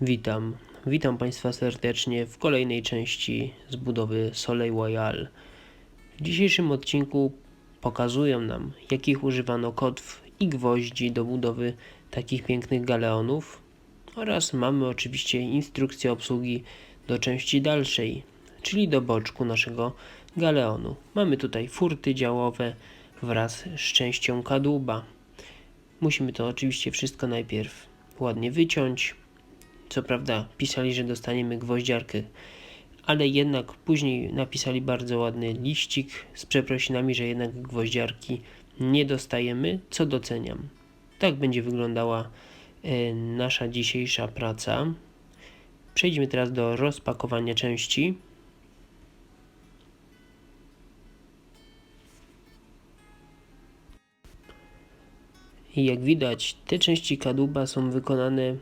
Witam. Witam Państwa serdecznie w kolejnej części z budowy Soleil Royal. W dzisiejszym odcinku pokazują nam, jakich używano kotw i gwoździ do budowy takich pięknych galeonów oraz mamy oczywiście instrukcję obsługi do części dalszej, czyli do boczku naszego galeonu. Mamy tutaj furty działowe wraz z częścią kadłuba. Musimy to oczywiście wszystko najpierw ładnie wyciąć, co prawda pisali, że dostaniemy gwoździarkę, ale jednak później napisali bardzo ładny liścik z przeprosinami, że jednak gwoździarki nie dostajemy, co doceniam. Tak będzie wyglądała e, nasza dzisiejsza praca. Przejdźmy teraz do rozpakowania części. I jak widać, te części kadłuba są wykonane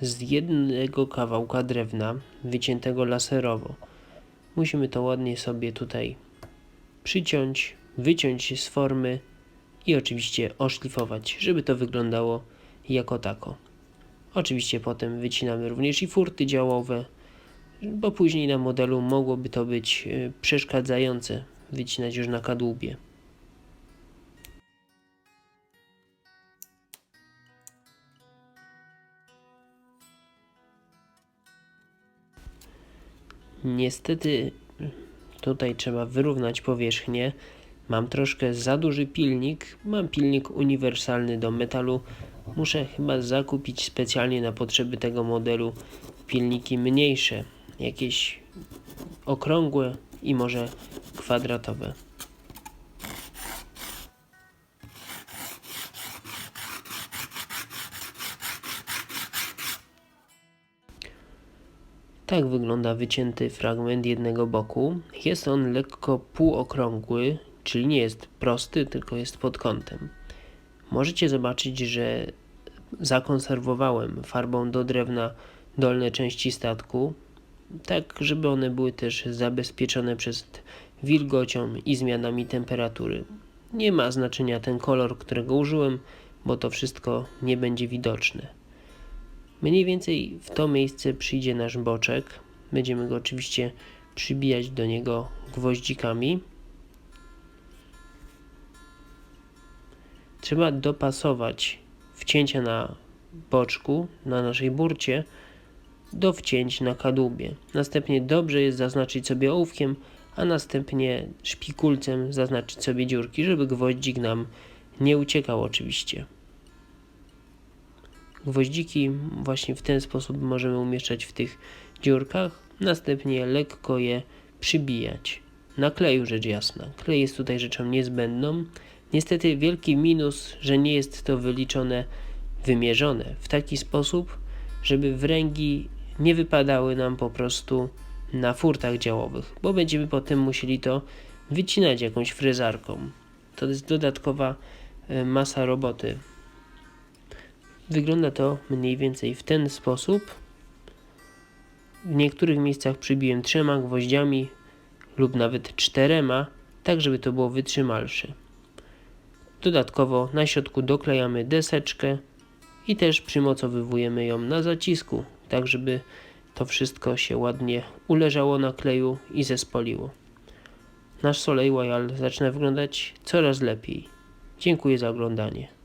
z jednego kawałka drewna wyciętego laserowo. Musimy to ładnie sobie tutaj przyciąć, wyciąć z formy i oczywiście oszlifować, żeby to wyglądało jako tako. Oczywiście potem wycinamy również i furty działowe, bo później na modelu mogłoby to być e, przeszkadzające wycinać już na kadłubie. Niestety tutaj trzeba wyrównać powierzchnię. Mam troszkę za duży pilnik. Mam pilnik uniwersalny do metalu. Muszę chyba zakupić specjalnie na potrzeby tego modelu pilniki mniejsze, jakieś okrągłe i może kwadratowe. Tak wygląda wycięty fragment jednego boku. Jest on lekko półokrągły, czyli nie jest prosty, tylko jest pod kątem. Możecie zobaczyć, że zakonserwowałem farbą do drewna dolne części statku, tak żeby one były też zabezpieczone przed wilgocią i zmianami temperatury. Nie ma znaczenia ten kolor, którego użyłem, bo to wszystko nie będzie widoczne. Mniej więcej w to miejsce przyjdzie nasz boczek. Będziemy go oczywiście przybijać do niego gwoździkami. Trzeba dopasować wcięcia na boczku, na naszej burcie, do wcięć na kadłubie. Następnie dobrze jest zaznaczyć sobie ołówkiem, a następnie szpikulcem zaznaczyć sobie dziurki, żeby gwoździk nam nie uciekał oczywiście. Gwoździki właśnie w ten sposób możemy umieszczać w tych dziurkach, następnie lekko je przybijać. Na kleju rzecz jasna. Klej jest tutaj rzeczą niezbędną. Niestety wielki minus, że nie jest to wyliczone, wymierzone w taki sposób, żeby wręgi nie wypadały nam po prostu na furtach działowych, bo będziemy potem musieli to wycinać jakąś frezarką. To jest dodatkowa e, masa roboty Wygląda to mniej więcej w ten sposób. W niektórych miejscach przybiłem trzema gwoździami lub nawet czterema, tak żeby to było wytrzymalsze. Dodatkowo na środku doklejamy deseczkę i też przymocowywujemy ją na zacisku, tak żeby to wszystko się ładnie uleżało na kleju i zespoliło. Nasz Soleil Royal zaczyna wyglądać coraz lepiej. Dziękuję za oglądanie.